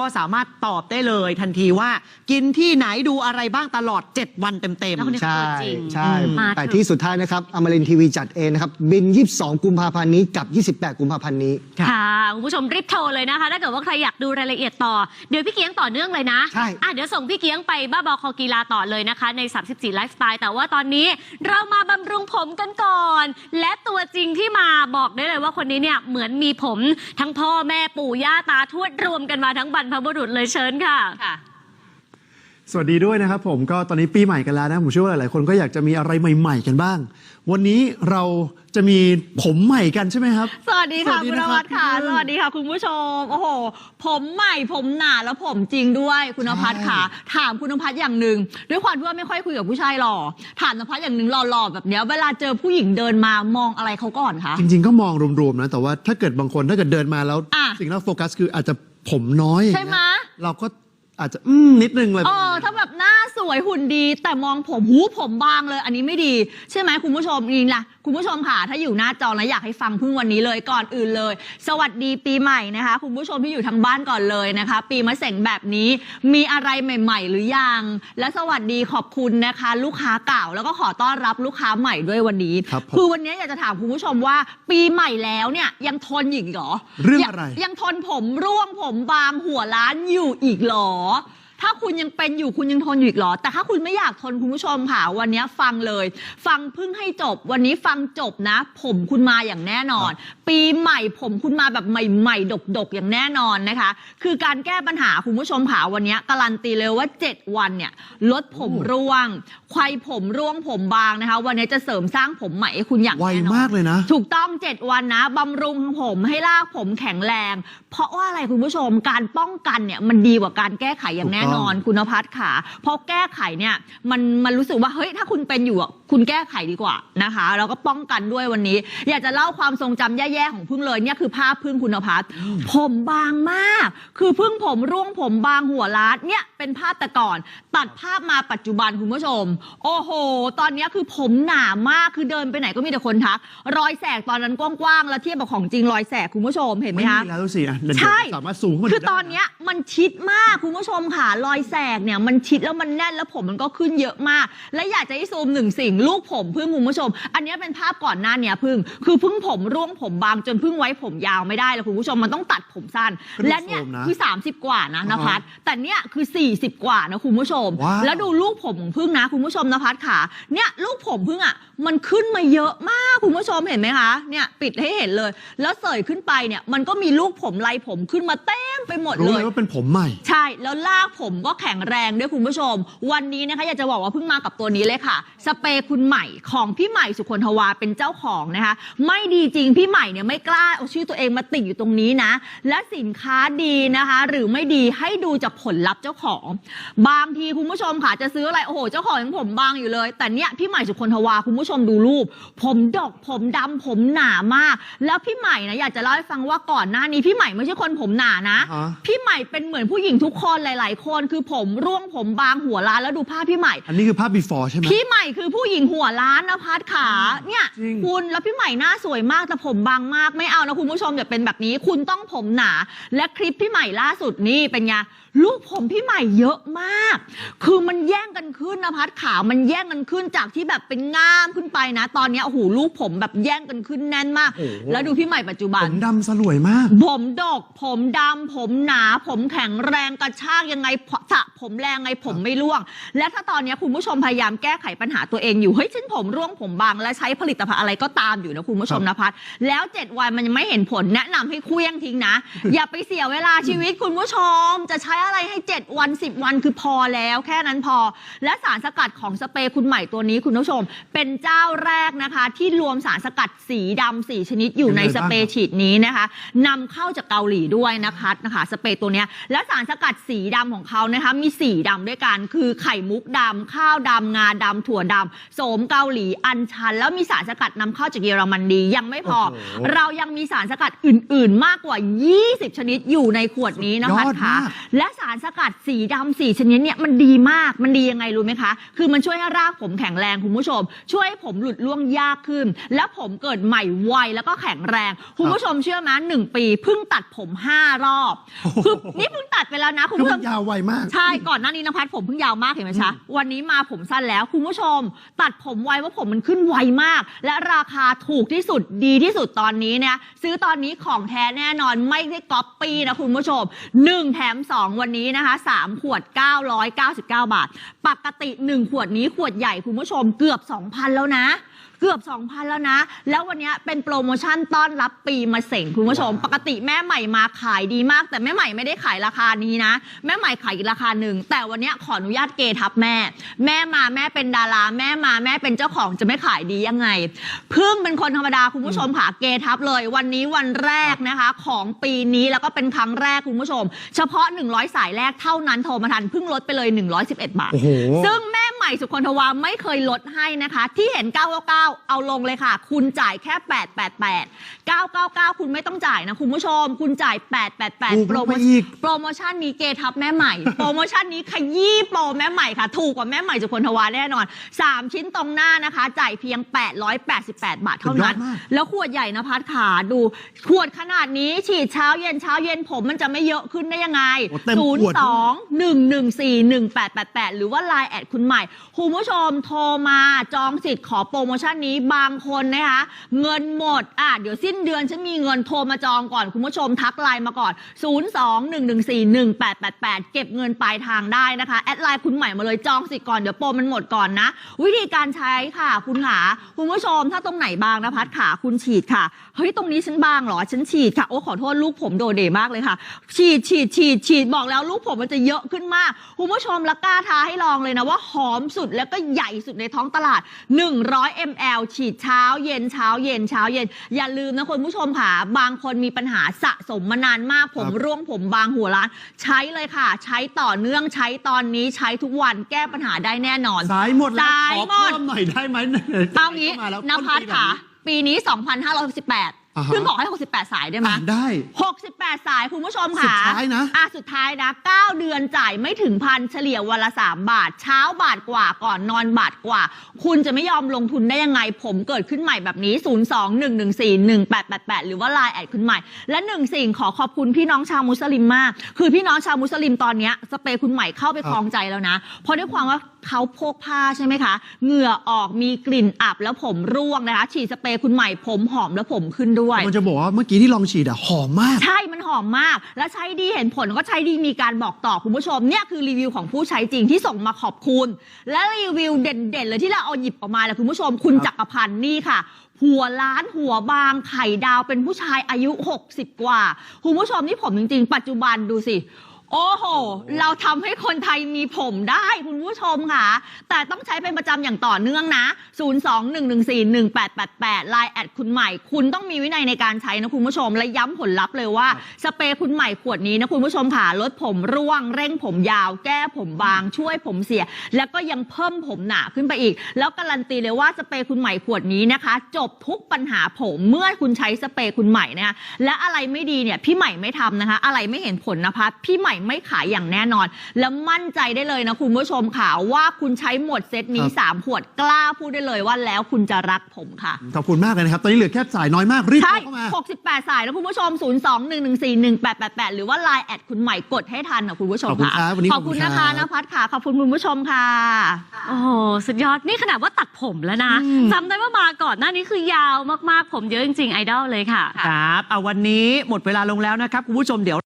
ก็สามารถตอบได้เลยทันทีว่า กินที่ไหนดูอะไรบ้างตลอด 7 วันเต็ม แล้วคนนี้ๆใช่จริงใช่ มาแต่เถอะที่สุดท้ายนะครับอมรินทีวีจัดเองนะครับ บิน 22 กุมภาพันธ์นี้กับ 28 กุมภาพันธ์นี้ ค่ะค่ะคุณผู้ชมรีบโทรเลยนะคะ ถ้าเกิดว่าใครอยากดูรายละเอียดต่อ เดี๋ยวพี่เกียงต่อเนื่องเลยนะใช่ อะเดี๋ยวส่งพี่เกียงไปบ้าบอคอกีฬาต่อเลยนะคะ ใน 34 ไลฟ์สไตล์ แต่ว่าตอนนี้เรามาบำรุงผมกันก่อน และตัวจริงที่มาบอกได้เลยว่าคนนี้เนี่ยเหมือนมีผมทั้งพ่อแม่ปู่ย่าตาทวดรวมกันมาทั้งบรรพบุรุษเลยเชิญค่ะสวัสดีด้วยนะครับผมก็ตอนนี้ปีใหม่กันแล้วนะ ผมเชื่อว่าหลาย ๆ คนก็อยากจะมีอะไรใหม่ ๆ กันบ้าง วันนี้เราจะมีผมใหม่กันใช่ไหมครับ สวัสดีค่ะสวัสดีคุณนนะครับวัดค่ะ พี่สเปิ้ลวัสดีค่ะ คุณผู้ชม โอ้โห ผมใหม่ผมหนาแล้วผมจริงด้วยคุณนภัสค่ะ ถามคุณนภัสอย่างหนึ่งด้วยความที่ว่าไม่ค่อยคุยกับผู้ชายหล่อถามนภัสอย่างหนึ่งหล่อๆแบบเนี้ยเวลาเจอผู้หญิงเดินมามองอะไรเขาก่อนคะ จริง ๆ ก็มองรวม ๆ นะ แต่ว่าถ้าเกิดบางคนถ้าเกิดเดินมาแล้ว อะ สิ่งที่เราโฟกัสคืออาจจะ ผมน้อยอย่างใช่เงี้ยไหม เราก็อาจจะอืมนิดนึงเลยเออถ้าแบบหน้า สวยหุ่นดีแต่มองผมหูผมบางเลย อันนี้ไม่ดี ใช่ไหมคุณผู้ชมนี่ล่ะคุณผู้ชมค่ะ ถ้าอยู่หน้าจอแล้วอยากให้ฟังพึ่งวันนี้เลยก่อนอื่นเลย สวัสดีปีใหม่นะคะ คุณผู้ชมที่อยู่ทางบ้านก่อนเลยนะคะ ปีมะเสงแบบนี้มีอะไรใหม่ ๆ หรือยัง และสวัสดีขอบคุณนะคะ ลูกค้าเก่าแล้วก็ขอต้อนรับลูกค้าใหม่ด้วยวันนี้ครับผมคือวันนี้อยากจะถามคุณผู้ชมว่า ปีใหม่แล้วเนี่ยยังทนอีกเหรอ เรื่องยังอะไร ยังทนผมร่วงผมบางหัวล้านอยู่อีกเหรอ ถ้าคุณยังเป็นอยู่คุณยังทนอยู่อีกเหรอ แต่ถ้าคุณไม่อยากทนคุณผู้ชมค่ะ วันนี้ฟังเลย ฟังเพิ่งให้จบ วันนี้ฟังจบนะ ผมคุณมาอย่างแน่นอน ปีใหม่ผมคุณมาแบบใหม่ๆ ดกๆ อย่างแน่นอนนะคะ คือการแก้ปัญหาคุณผู้ชมค่ะวันนี้การันตีเลยว่า 7 วันเนี่ยลดผมร่วงควายผมร่วงผมบางนะคะ วันนี้จะเสริมสร้างผมใหม่ให้คุณอย่างไวแน่นอน มากเลยนะ ถูกต้อง 7 วันนะบำรุงผมให้รากผมแข็งแรง เพราะว่าอะไรคุณผู้ชมการป้องกันเนี่ยมันดีกว่าการแก้ไขอย่างแน่นอนนอนคุณนภัสค่ะเพราะแก้ไขเนี่ยมันมันรู้สึกว่าเฮ้ยถ้าคุณเป็นอยู่อะคุณแก้ไขดีกว่านะคะแล้วก็ป้องกันด้วยวันนี้ อยากจะเล่าความทรงจำแย่ๆของพึ่งเลยเนี่ยคือภาพพึ่งคุณนภัสผมบางมาก คือพึ่งผมร่วงผมบางหัวล้านเนี่ยเป็นภาพแต่ก่อน ตัดภาพมาปัจจุบันคุณผู้ชม โอ้โห ตอนเนี้ยคือผมหนามากคือเดินไปไหนก็มีแต่คนทัก รอยแสกตอนนั้นกว้างๆแล้วเทียบกับของจริงรอยแสกคุณผู้ชมเห็นไหมไม่คะมีแล้วสิอะเดี๋ยวใช่สามารถซูมเข้ามาดูคือได้ตอนเนี้ยมันชิดมากคุณผู้ชมค่ะรอยแสกเนี่ยมันชิดแล้วมันแน่นแล้วผมมันก็ขึ้นเยอะมาก และอยากจะให้ซูมหนึ่งสิ่งลูกผมพึ่งคุณผู้ชม อันเนี้ยเป็นภาพก่อนหน้าเนี้ยพึ่ง คือพึ่งผมร่วงผมบางจนพึ่งไว้ผมยาวไม่ได้แล้วคุณผู้ชมมันต้องตัดผมสั้นก็ดูและเนี่ยโฟมนะคือ 30 กว่านะนอ่าฮะภัสแต่เนี่ยคือ 40 กว่านะคุณผู้ชมว้าวแล้วดูลูกผมของพึ่งนะคุณผู้ชมนภัสค่ะเนี่ยลูกผมพึ่งอะมันขึ้นมาเยอะมากคุณผู้ชมเห็นไหมคะเนี่ยปิดให้เห็นเลย แล้วเสยขึ้นไปเนี่ยมันก็มีลูกผมลายผมขึ้นมาเต็มไปหมดรู้เลเลยยว่าเป็นผมใหม่ ใช่แล้วลากผมก็แข็งแรงด้วยคุณผู้ชม วันนี้นะคะอยากจะบอกว่าเพิ่งมากับตัวนี้เลยค่ะ สเปรย์คุณใหม่ของพี่ใหม่สุคนทวาเป็นเจ้าของนะคะ ไม่ดีจริงพี่ใหม่เนี่ยไม่กล้าเอาชื่อตัวเองมาติดอยู่ตรงนี้นะ และสินค้าดีนะคะ หรือไม่ดีให้ดูจากผลลัพธ์เจ้าของ บางทีคุณผู้ชมค่ะจะซื้ออะไรโอ้โหเจ้าของยังผมบางอยู่เลย แต่เนี่ยพี่ใหม่สุคนทวาคุณผู้ชมดูรูป ผมดกผมดำผมหนามาก แล้วพี่ใหม่นะอยากจะเล่าให้ฟังว่าก่อนหน้านี้พี่ใหม่ไม่ใช่คนผมหนานะ อ่าฮะ พี่ใหม่เป็นเหมือนผู้หญิงทุกคนหลาย ๆ คนคือผมร่วงผมบางหัวล้านแล้วดูภาพพี่ใหม่ อันนี้คือภาพ before ใช่ไหม พี่ใหม่คือผู้หญิงหัวล้านนะพัดขาเนี่ยจริง คุณแล้วพี่ใหม่หน้าสวยมากแต่ผมบางมากไม่เอานะคุณผู้ชมอย่าเป็นแบบนี้ คุณต้องผมหนา และคลิปพี่ใหม่ล่าสุดนี่เป็นไงลูกผมพี่ใหม่เยอะมาก คือมันแย่งกันขึ้นนะพัดขามันแย่งกันขึ้นจากที่แบบเป็นง่ามขึ้นไปนะ ตอนเนี้ยโอ้โหลูกผมแบบแย่งกันขึ้นแน่นมาก โอ้โห แล้วดูพี่ใหม่ปัจจุบัผนมดำสลวยมาก ผมดก ผมดำ ผมหนา ผมแข็งแรงกระชากยังไงสระผมแรงไงผมไม่ร่วง และถ้าตอนนี้คุณผู้ชมพยายามแก้ไขปัญหาตัวเองอยู่เฮ้ยฉันผมร่วงผมบางและใช้ผลิตภัณฑ์อะไรก็ตามอยู่นะคุณผู้ชมนะพัดแล้ว 7 วันมันยังไม่เห็นผลแนะนำให้เคลี้ยงทิ้งนะ อย่าไปเสียเวลาชีวิตคุณผู้ชม จะใช้อะไรให้ 7 วัน 10 วันคือพอแล้วแค่นั้นพอ และสารสกัดของสเปรย์คุณใหม่ตัวนี้คุณผู้ชม เป็นเจ้าแรกนะคะ ที่รวมสารสกัดสีดำสีชนิดอยู่ในยังไงสบ้างเปรย์ฉีดนี้นะคะนำเข้าจากเกาหลีด้วยนะคะนะคะ สเปรย์ตัวเนี้ยและสารสกัดสีดำของเขานะคะมีสีดำด้วยกันคือไข่มุกดำข้าวดำงาดำถั่วดโสมเกาหลีอัญชัน แล้วมีสารสกัดนำเข้าจากเยอรมนียังไม่พอ โอ้โหเรายังมีสารสกัดอื่น ๆ มากกว่า 20 ชนิดอยู่ในขวดนี้นะยพัดอดคะมาก และสารสกัดสีดำสีชนิดเนี่ยมันดีมากมันดียังไงรู้ไหมคะ คือมันช่วยให้รากผมแข็งแรงคุณผู้ชม ช่วยให้ผมหลุดร่วงยากขึ้น และผมเกิดใหม่ไวแล้วก็แข็งแรง คุณผู้ชมเชื่อไหมหนึ่งปีเพิ่งตัดผมห้ารอบคือนี่เพิ่งตัดไปแล้วนะคุณคือผู้ชมัมนยาวไวมาก ใช่ ก่อนหน้านี้นภัสผมเพิ่งยาวมากเห็นไหมคะวันนี้มาผมสั้นแล้ว คุณผู้ชมตัดผมไวว่าผมมันขึ้นไวมาก และราคาถูกที่สุดดีที่สุดตอนนี้เนี่ยซื้อตอนนี้ของแท้แน่นอนไม่ได้ก๊อปปี้นะคุณผู้ชม 1 แถม 2 วันนี้นะคะ 3 ขวด 999 บาท ปกติ 1 ขวดนี้ขวดใหญ่คุณผู้ชมเกือบ 2,000 แล้วนะ กือบ 2,000 แล้วนะ แล้ววันนี้เป็นโปรโมชั่นต้อนรับปีมาเสงคุณผู้ชม ปกติแม่ใหม่มาขายดีมาก แต่แม่ใหม่ไม่ได้ขายราคานี้นะ แม่ใหม่ขายอีกราคาหนึ่ง แต่วันนี้ขออนุญาตเกทับแม่ แม่มาแม่เป็นดารา แม่มาแม่เป็นเจ้าของจะไม่ขายดียังไงเพิ่งเป็นคนธรรมดาคุณผู้ชมค่ะเกทับเลย วันนี้วันแรกนะคะ ของปีนี้แล้วก็เป็นครั้งแรกคุณผู้ชม เฉพาะ 100 สายแรกเท่านั้นโทรมาทันเพิ่งลดไปเลย 111 บาทโอ้โหซึ่งแม่ใหม่สุคนทวาไม่เคยลดให้นะคะ ที่เห็น 999เอาลงเลยค่ะ คุณจ่ายแค่ 888 999 คุณไม่ต้องจ่ายนะคุณผู้ชม คุณจ่าย 888ถูกโปรลงโมไปอีกโปรโมชั่นนี้เกทับแม่ใหม่ โปรโมชั่นนี้ขยี้โปรแม่ใหม่ค่ะ ถูกกว่าแม่ใหม่สุคนทวาแน่นอน 3 ชิ้นตรงหน้านะคะ จ่ายเพียง 888 บาทเท่านั้นสุดยอดมากแล้วขวดใหญ่นะพัดขาดู ขวดขนาดนี้ฉีดเช้าเย็นเช้าเย็นผมมันจะไม่เยอะขึ้นได้ยังไงโอ้เต็มศูนขย์วดสองหนึ่งหนึ่งสี่หนึ่งแปดแปดแปดหรือว่า Line แอดคุณใหม่ คุณผู้ชมโทรมาจองสิทธิ์ขอโปรโมชั่นนี้บางคนนะคะเงินหมดอะเดี๋ยวสิ้นเดือนฉันมีเงินโทรมาจองก่อนคุณผู้ชมทักไลน์มาก่อน 0 2 1 1 4 1 8 8 8 เก็บเงินปลายทางได้นะคะแอดไลน์คุณใหม่มาเลยจองสิก่อนเดี๋ยวโปรมันหมดก่อนนะ วิธีการใช้ค่ะ คุณขาคุณผู้ชมถ้าตรงไหนบางนะพัดขาคุณฉีดค่ะเฮ้ยตรงนี้ฉันบางเหรอฉันฉีดค่ะโอ้ขอโทษลูกผมโดเดมากเลยค่ะ ฉีดฉีดฉีดฉีดบอกแล้วลูกผมมันจะเยอะขึ้นมากคุณผู้ชมละกล้าท้าให้ลองเลยนะว่าหอมสุดแล้วก็ใหญ่สุดในท้องตลาด 100 ml ฉีดเช้าเย็นเช้าเย็นเช้าเย็น อย่าลืมนะคุณผู้ชมค่ะ บางคนมีปัญหาสะสมมานานมากผมครับร่วงผมบางหัวล้าน ใช้เลยค่ะ ใช้ต่อเนื่องใช้ตอนนี้ใช้ทุกวันแก้ปัญหาได้แน่นอน สายหมดแล้วสายขอหมด เพิ่มหน่อยได้ไหมเอางี้ข้มแล้วนภัสต้ปีแบบ ค่ะนี้ปีนี้ 2568 อ่าฮะเพิ่งบอกให้ 68 สายได้ไหมอะได้ 68 สายคุณผู้ชมสุค่ะดท้ายนะอะสุดท้ายนะ 9 เดือนจ่ายไม่ถึงพันเฉลี่ยวันละ 3 บาท เช้าบาทกว่าก่อนนอนบาทกว่า คุณจะไม่ยอมลงทุนได้ยังไง ผมเกิดขึ้นใหม่แบบนี้ 021141888 หรือว่า Line แอดคุณใหม่ และหนึ่งสิ่งขอขอบคุณพี่น้องชาวมุสลิมมาก คือพี่น้องชาวมุสลิมตอนเนี้ยสเปรย์คุณใหม่เข้าไปครับคลองใจแล้วนะ เพราะด้วยความว่า เขาพกผ้าใช่ไหมคะ เหงื่อออกมีกลิ่นอับแล้วผมร่วงนะคะ ฉีดสเปรย์คุณใหม่ผมหอมแล้วผมขึ้นด้วย มันจะบอกว่าเมื่อกี้ที่ลองฉีดอะหอมมาก ใช่ มันหอมมาก แล้วใช้ดีเห็นผลก็ใช้ดีมีการบอกต่อคุณผู้ชม เนี่ยคือรีวิวของผู้ใช้จริงที่ส่งมาขอบคุณ และรีวิวเด่นๆเลยที่เราเอาหยิบออกมาแหละคุณผู้ชม คุณครับจักรพันธ์นี่ค่ะหัวล้านหัวบางไข่ดาวเป็นผู้ชายอายุ 60 กว่า คุณผู้ชมนี่ผมจริง ๆ ปัจจุบันดูสิ โอ้โห เราทำให้คนไทยมีผมได้คุณผู้ชมค่ะ แต่ต้องใช้เป็นประจำอย่างต่อเนื่องนะ 021141888 Line แอดคุณใหม่ คุณต้องมีวินัยในการใช้นะคุณผู้ชม และย้ำผลลัพธ์เลยว่า สเปรย์คุณใหม่ขวดนี้นะคุณผู้ชมค่ะ ลดผมร่วง เร่งผมยาว แก้ผมบาง ช่วยผมเสีย แล้วก็ยังเพิ่มผมหนาขึ้นไปอีก แล้วการันตีเลยว่าสเปรย์คุณใหม่ขวดนี้นะคะ จบทุกปัญหาผมเมื่อคุณใช้สเปรย์คุณใหม่นะคะ และอะไรไม่ดีเนี่ยพี่ใหม่ไม่ทำนะคะ อะไรไม่เห็นผลนะคะพี่ใหม่ไม่ขายอย่างแน่นอน แล้วมั่นใจได้เลยนะคุณผู้ชมค่ะ ว่าคุณใช้หมดเซตนี้ ครับสามขวดกล้าพูดได้เลยว่าแล้วคุณจะรักผมค่ะ ขอบคุณมากเลยนะครับ ตอนนี้เหลือแค่สายน้อยมาก รีบโทใช่ รเข้ามา 68 สายแล้วคุณผู้ชม 021141888 หรือว่า Line แอดคุณใหม่กดให้ทันนะคุณผู้ชมขอบคุณค่ะครับวันนี้ขอบคุณขอบคุณนะคะครับ นภัสค่ะ ขอบคุณคุณผู้ชมค่ะ โอ้โหสุดยอดนี่ขนาดว่าตัดผมแล้วนะจำได้ว่ามาก่อนหน้านี้คือยาวมากๆผมเยอะจริงๆไอดอลเลยค่ะ ครับเอาวันนี้หมดเวลาลงแล้วนะครับ คุณผู้ชมเดี๋ยว